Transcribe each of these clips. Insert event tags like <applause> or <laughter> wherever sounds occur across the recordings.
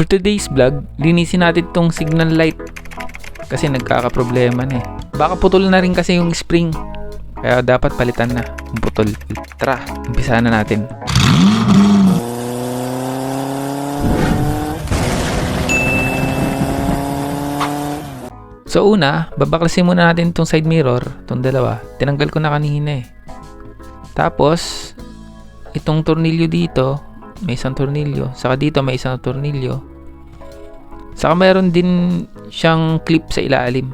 For today's vlog, linisin natin tong signal light. Kasi nagkakaproblema na eh. Baka putol na rin kasi yung spring. Kaya dapat palitan na putol. Tara, umpisahan na natin. So una, babaklasin muna natin itong side mirror, itong dalawa. Tinanggal ko na kanina eh. Tapos, itong tornilyo dito, may isang tornilyo. Saka dito may isang tornilyo. Saka mayroon din siyang clip sa ilalim.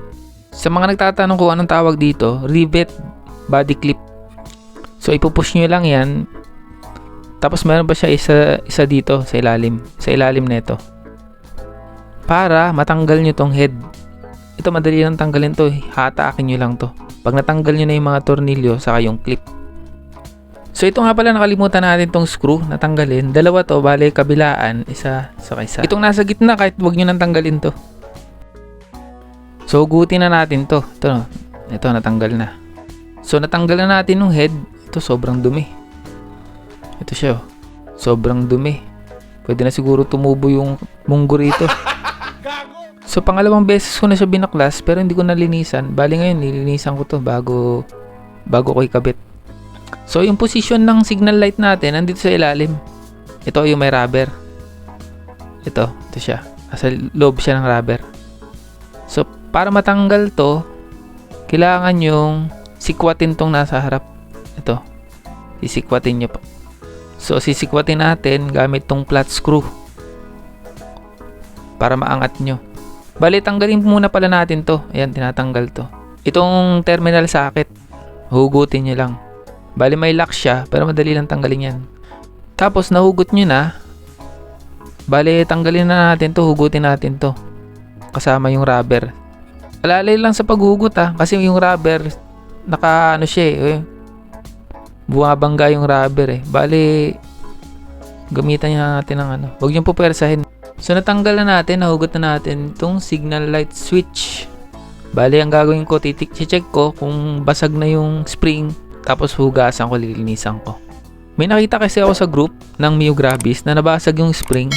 Sa mga nagtatanong kung anong tawag dito, rivet body clip. So ipupush nyo lang yan. Tapos meron pa siya isa, isa dito sa ilalim. Sa ilalim nito. Para matanggal nyo tong head. Ito madali lang tanggalin to. Hatakin nyo lang to. Pag natanggal nyo na yung mga tornilyo saka yung clip. So ito nga pala nakalimutan natin tong screw na tanggalin. Dalawa to, bale kabilaan, isa sa isa. Itong nasa gitna kahit wag nyo nang tanggalin to. So hugutin na natin to. Ito, no. ito natanggal na. So natanggal na natin yung head. Ito sobrang dumi. Ito siya. oh. Sobrang dumi. Pwede na siguro tumubo yung munggo rito. <laughs> So pangalawang beses ko na siya binaklas pero hindi ko nalinisan. Bali ngayon nilinisan ko to bago bago ko ikabit. So yung position ng signal light natin nandito sa ilalim. Ito yung may rubber. Ito, ito siya. Nasa loob siya ng rubber. So para matanggal to, kailangan yung sikwatin tong nasa harap. Ito. Sisikwatin nyo pa. So sisikwatin natin gamit tong flat screw. Para maangat nyo. Bali, tanggalin muna pala natin to. Ayan, tinatanggal to. Itong terminal socket, hugutin nyo lang. Bali, may lock siya, pero madali lang tanggalin yan. Tapos, nahugot nyo na. Bali, tanggalin na natin to, hugutin natin to. Kasama yung rubber. Alalay lang sa paghugot ah, kasi yung rubber, naka ano siya eh. Bumabangga yung rubber eh. Bali, gamitan niya natin ng ano. Huwag niyong pupersahin. So natanggal na natin, nahugot na natin itong signal light switch. Bali, ang gagawin ko, titik check ko kung basag na yung spring, tapos hugasan ko, lilinisan ko. May nakita kasi ako sa group ng Mio Grabis na nabasag yung spring.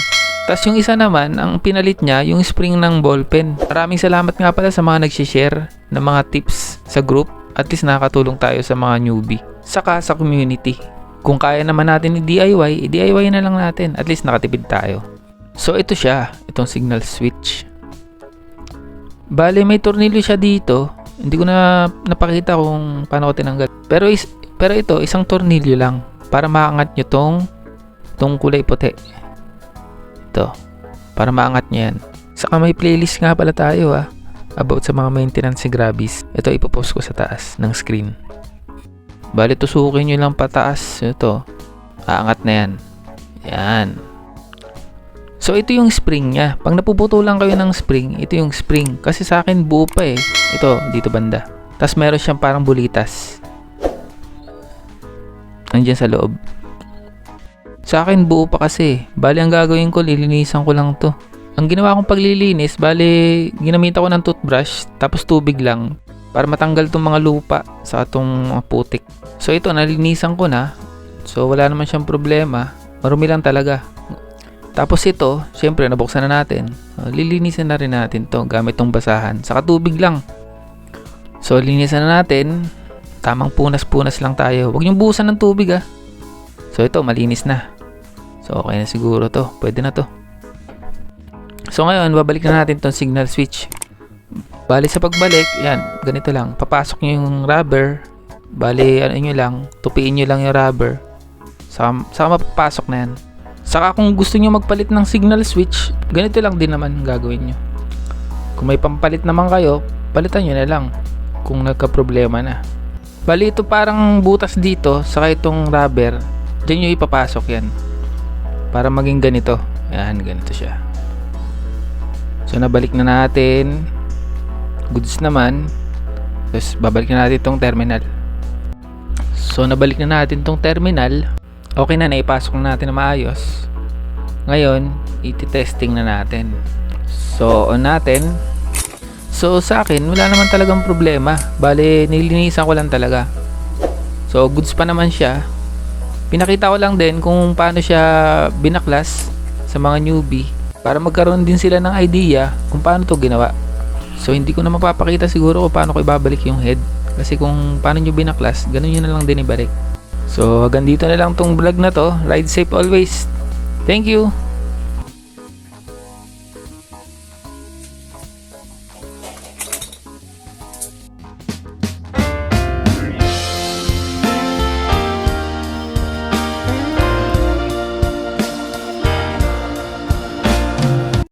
Tapos yung isa naman, ang pinalit niya, yung spring ng ballpen. Maraming salamat nga pala sa mga nagsishare ng mga tips sa group. At least nakakatulong tayo sa mga newbie. Saka sa community. Kung kaya naman natin i-DIY, i-DIY na lang natin. At least nakatipid tayo. So ito siya, itong signal switch. Bale, may tornilyo siya dito. Hindi ko na napakita kung paano ko tinanggal. Pero is, pero ito, isang tornilyo lang para maangat nyo tong tong kulay puti. Ito, para maangat nyo yan. Saka may playlist nga pala tayo ah, about sa mga maintenance ni Grabis. Ito ipopost ko sa taas ng screen. Bale, tusukin nyo lang pataas. Ito, aangat na yan. Yan. So ito yung spring niya. Pag napuputulan kayo ng spring, ito yung spring. Kasi sa akin buo pa eh. Ito, dito banda. Tapos meron siyang parang bulitas. Nandiyan sa loob. Sa akin buo pa kasi. Bali ang gagawin ko, lilinisan ko lang to. Ang ginawa kong paglilinis, bali ginamit ako ng toothbrush tapos tubig lang para matanggal tong mga lupa sa atong putik. So ito, nalinisan ko na. So wala naman siyang problema. Marumi lang talaga. Tapos ito, syempre nabuksan na natin. Uh, lilinisan na rin natin to gamit tong basahan. Saka tubig lang. So linisan na natin. Tamang punas-punas lang tayo. Huwag niyong buhusan ng tubig ah. So ito, malinis na. So okay na siguro to. Pwede na to. So ngayon, babalik na natin tong signal switch. Bali sa pagbalik, yan, ganito lang. Papasok nyo yung rubber. Bali, ano nyo lang, tupiin nyo lang yung rubber. Saka, saka mapapasok na yan. Saka kung gusto nyo magpalit ng signal switch, ganito lang din naman gagawin nyo. Kung may pampalit naman kayo, palitan nyo na lang kung nagka-problema na. Bali ito parang butas dito, saka itong rubber, dyan nyo ipapasok yan. Para maging ganito. Yan, ganito siya. So nabalik na natin. Goods naman. Tapos babalik na natin itong terminal. So nabalik na natin itong terminal okay na, naipasok na natin na maayos. Ngayon, iti-testing na natin. So, on natin. So, sa akin, wala naman talagang problema. Bale, nilinisan ko lang talaga. So, goods pa naman siya. Pinakita ko lang din kung paano siya binaklas sa mga newbie para magkaroon din sila ng idea kung paano to ginawa. So, hindi ko na mapapakita siguro kung paano ko ibabalik yung head. Kasi kung paano nyo binaklas, ganun yun na lang din ibalik. So hanggang dito na lang tong vlog na to. Ride safe always. Thank you.